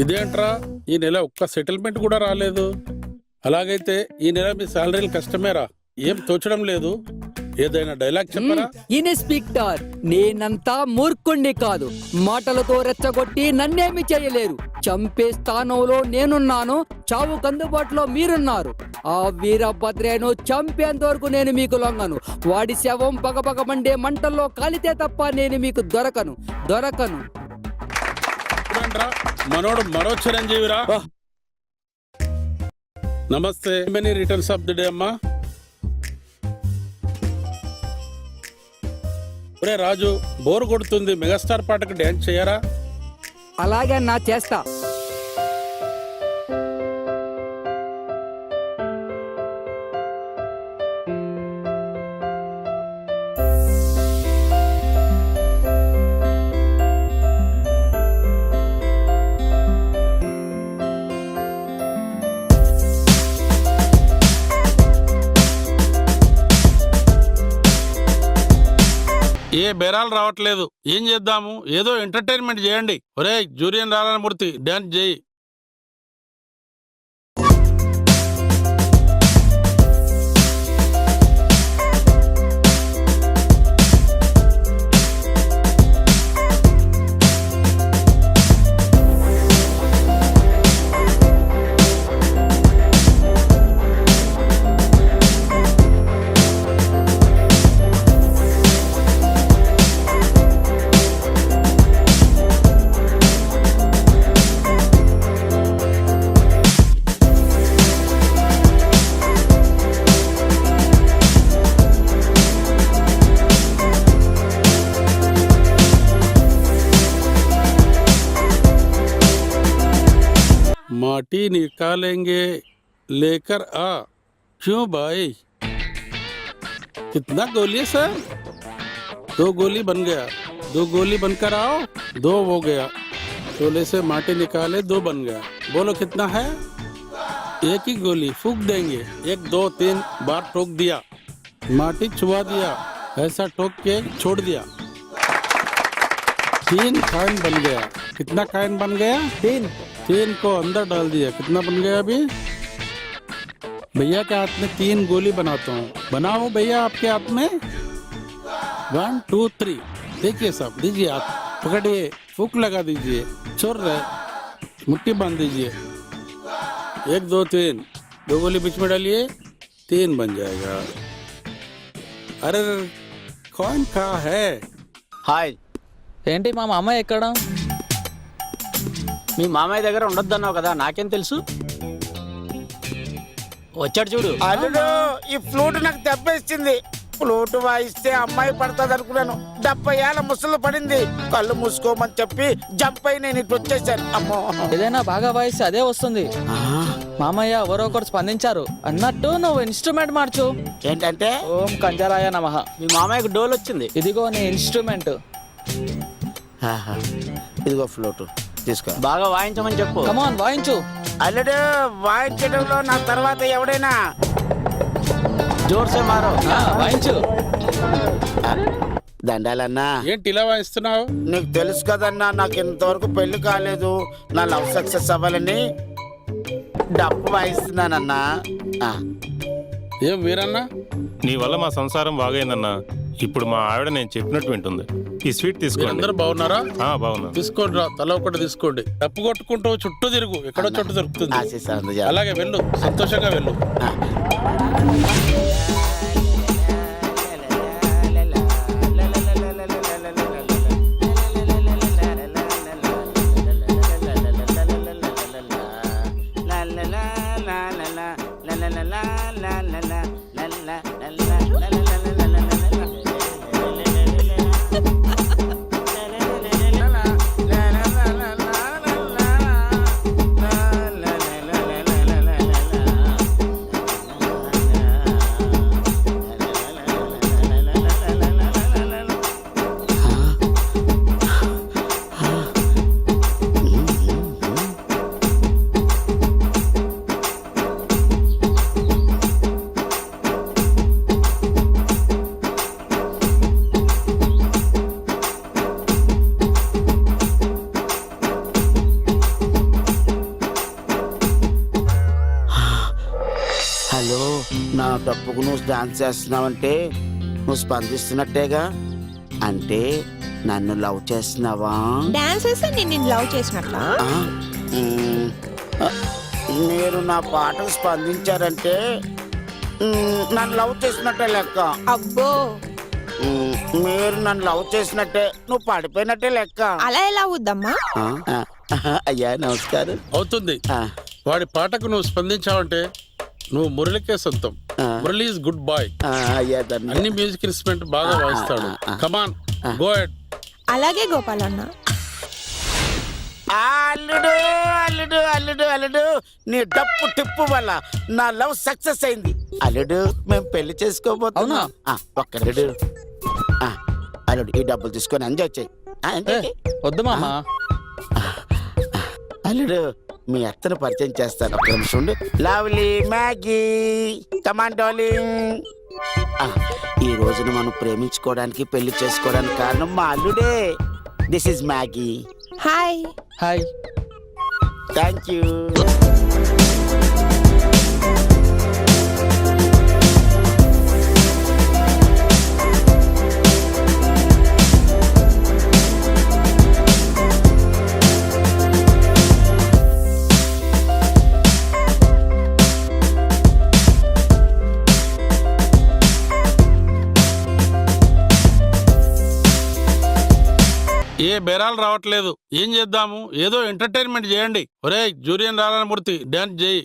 ఇదేంట్రా? ఈ నెల ఒక్క సెటిల్మెంట్ కూడా రాలేదు. అలాగైతే ఈ నెల మీ శాలరీలు కష్టమేరా? ఏం తోచడం లేదు. ఏదైనా డైలాగ్ చెప్పరా? ఇన్స్పెక్టర్ నేనంతా మూర్ఖుణ్ణి కాదు. మాటలతో రెచ్చగొట్టి నన్నేమి చేయలేరు. చంపే స్థానంలో నేనున్నాను. చావు కందుబాటులో మీరున్నారు. ఆ వీరభద్రేను చంపేంత వరకు నేను మీకు లొంగను. వాడి శవం పగపగమండే మంటల్లో కాలితే తప్ప నేను మీకు దొరకను. దొరకను. చూడండిరా, మనోడు మరో చిరంజీవిరా? నమస్తే. Many returns of the day అమ్మా. ఒరే రాజు బోర్ కొడుతుంది. మెగాస్టార్ పాటకు డ్యాన్స్ చేయరా? అలాగే నా చేస్తా. ఏ బేరాలు రావట్లేదు. ఏం చేద్దాము? ఏదో ఎంటర్టైన్మెంట్ చేయండి. ఒరే జూరియన్ రాలమూర్తి డ్యాన్స్ చేయి. माटी निकालेंगे लेकर आ। क्यों भाई? कितना गोली सर? दो गोली बन गया। दो गोली बनकर आओ, दो हो गया। चोले से माटी निकाले, दो बन गया। बोलो कितना है? एक ही गोली, फूक देंगे। एक, दो, तीन बार ठोक दिया। माटी छुआ दिया, ऐसा ठोक के छोड़ दिया। तीन कायन बन गया। कितना कायन बन गया? तीन। तीन को अंदर डाल दिया कितना बन गया अभी भैया के हाथ में तीन गोली बनाता हूँ बनाओ भैया आपके हाथ में वन टू थ्री देखिए साहब दीजिए हाथ पकड़िए फूक लगा दीजिए छोड़ रहे मुट्ठी बांध दीजिए एक दो तीन दो गोली बीच में डालिए तीन बन जाएगा अरे कौन कहा है హాయ్ ఏంటి మా అమ్మ ఎక్కడ మీ మామయ్య దగ్గర ఉండొద్దన్నావు కదా నాకేం తెలుసు? వచ్చాడు చూడు. అల్లుడు ఈ ఫ్లూట్ నాకు దెబ్బ ఇచ్చింది. ఫ్లూట్ వాయిస్తే అమ్మాయి పడుతుంది అనుకున్నాను. డెబ్బై ఏళ్ళ ముసలు పడింది. కళ్ళు మూసుకోమని చెప్పి జంప్ అయి నేను ఇటు వచ్చేసాను. అమ్మో. ఏదైనా బాగా వాయిస్తే అదే వస్తుంది. మామయ్య ఎవరో ఒకరు స్పందించారు. అన్నట్టు నువ్వు ఇన్స్ట్రుమెంట్ మార్చు. ఏంటంటే? ఓం కంజరాయ నమ. మీ మామయ్యకు డోల్ వచ్చింది. ఇదిగో నీ ఇన్స్ట్రుమెంట్ ఇదిగో ఫ్లూట్. తీసుకో. బాగా వాయించమని చెప్పు. కమాన్ వాయించు. అల్లుడు వాయించడంలో నా తర్వాత ఎవడైనా? జోర్సే మారో. ఆ, వాయించు. దండాలన్నా. ఏంటి ఇలా వాయిస్తున్నావు? నీకు తెలుసు కదన్నా నాకు ఇంతవరకు పెళ్ళి కాలేదు. నా లవ్ సక్సెస్ అవ్వాలని డప్పు వాయిస్తున్నానన్నా. ఆ, ఏం వీరన్నా? నీ వల్ల మా సంసారం బాగైందన్నా. ఇప్పుడు మా ఆవిడ నేను చెప్పినట్టు వింటుంది. ఈ స్వీట్ తీసుకోండి. మీరందరూ బాగున్నారా? ఆ, బాగున్నా తీసుకోండి రా తల ఒకటి తీసుకోండి. తప్పు కొట్టుకుంటూ చుట్టూ తిరుగు ఎక్కడో చోటు దొరుకుతుంది ఆశీస్సు అందజేయాలి. అలాగే వెళ్ళు సంతోషంగా వెళ్ళు. తప్పుకు నువ్వు డాన్స్ చేస్తున్నావంటే నువ్వు స్పందిస్తున్నట్టేగా? అంటే నన్ను లవ్ చేస్తున్నావా? డాన్స్ నేను నిన్ను లవ్ చేసినట్లా? మీరు నా పాటలు స్పందించారంటే నన్ను లవ్ చేసినట్టే లెక్క. అబ్బో. మీరు నన్ను లవ్ చేసినట్టే నువ్వు పడిపోయినట్టే లెక్క. అలా ఎలా అవుద్దమ్మా? ఆ, ఆ, అయ్యా నమస్కారం. అవుతుంది. ఆ, వాడి పాటకు నువ్వు స్పందించావంటే నువ్వు మురళికే సొంతం. మురళి ఈజ్ గుడ్ బాయ్ అన్ని మ్యూజిక్ ఇన్స్ట్రుమెంట్ బాగా వాయిస్తాడు. కమాన్ గో ఎడ్ అలాగే గోపాల్ అన్న అల్లుడు అల్లుడు అల్లుడు అల్లుడు నీ డప్పు టిప్పు వల్ల నా లవ్ సక్సెస్ అయింది. అల్లుడు మేము పెళ్ళి చేసుకోబోతున్నా. ఒక్కడు అల్లుడు ఈ డబ్బులు తీసుకొని ఎంజాయ్ చేయి. ఆ, ఎంజాయ్ చేయి. వద్దు మామ. అల్లుడు మీ అత్తను పరిచయం చేస్తాను. ఒక్క నిమిషం ఉండు. Lovely Maggie. ఆ, ఈ రోజున మనం ప్రేమించుకోవడానికి పెళ్ళి చేసుకోవడానికి కారణం మా అల్లుడే. This is Maggi hi hi thank you ఏ బేరాలు రావట్లేదు. ఏం చేద్దాము? ఏదో ఎంటర్టైన్మెంట్ చేయండి. ఒరే జూరియన్ నారాయణమూర్తి డాన్స్ చేయి.